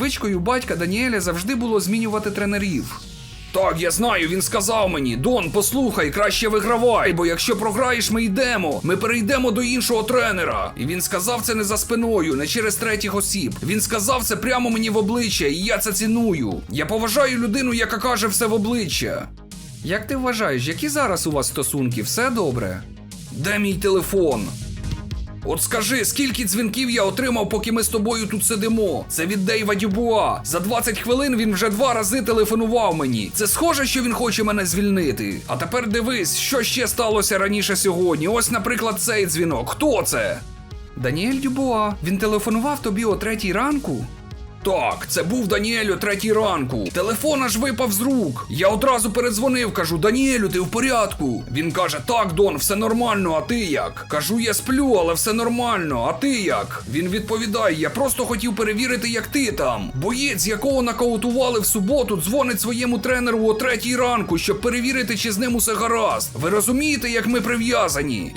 Звичкою батька Даніеля завжди було змінювати тренерів. Так, я знаю, він сказав мені: Дон, послухай, краще вигравай, бо якщо програєш, ми йдемо. Ми перейдемо до іншого тренера. І він сказав це не за спиною, не через третіх осіб. Він сказав це прямо мені в обличчя, і я це ціную. Я поважаю людину, яка каже все в обличчя. Як ти вважаєш, які зараз у вас стосунки? Все добре? Де мій телефон? От скажи, скільки дзвінків я отримав, поки ми з тобою тут сидимо? Це від Дейва Дюбуа. За 20 хвилин він вже два рази телефонував мені. Це схоже, що він хоче мене звільнити. А тепер дивись, що ще сталося раніше сьогодні. Ось, наприклад, цей дзвінок. Хто це? Даніель Дюбуа. Він телефонував тобі о третій ранку. Так, це був Даніель о третій ранку. Телефон аж випав з рук. Я одразу передзвонив, кажу: Даніелю, ти в порядку. Він каже: Так, Дон, все нормально, а ти як? Кажу, я сплю, але все нормально. А ти як? Він відповідає: Я просто хотів перевірити, як ти там. Боєць, якого нокаутували в суботу, дзвонить своєму тренеру о третій ранку, щоб перевірити, чи з ним усе гаразд. Ви розумієте, як ми прив'язані?